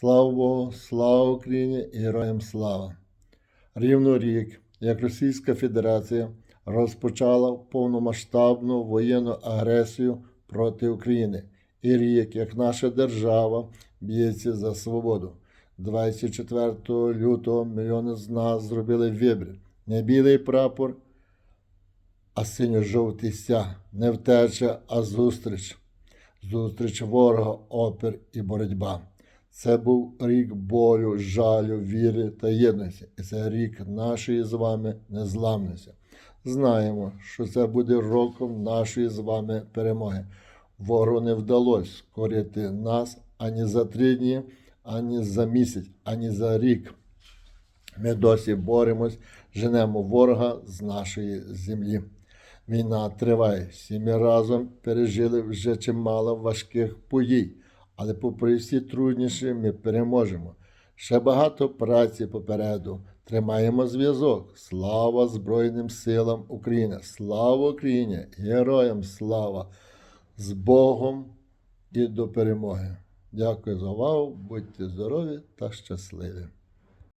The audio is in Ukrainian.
Слава Богу, слава Україні і героям слава! Рівно рік, як Російська Федерація розпочала повномасштабну воєнну агресію проти України, і рік, як наша держава б'ється за свободу. 24 лютого мільйони з нас зробили вибір. Не білий прапор, а синьо-жовтий стяг. Не втеча, а зустріч. Зустріч ворога, опір і боротьба. Це був рік болю, жалю, віри та єдності. І це рік нашої з вами незламності. Знаємо, що це буде роком нашої з вами перемоги. Ворогу не вдалося скорити нас ані за три дні, ані за місяць, ані за рік. Ми досі боремось, женемо ворога з нашої землі. Війна триває. Всі ми разом пережили вже чимало важких подій, але попри всі труднощі ми переможемо. Ще багато праці попереду. Тримаємо зв'язок. Слава Збройним силам України! Слава Україні! Героям слава! З Богом і до перемоги! Дякую за увагу, будьте здорові та щасливі!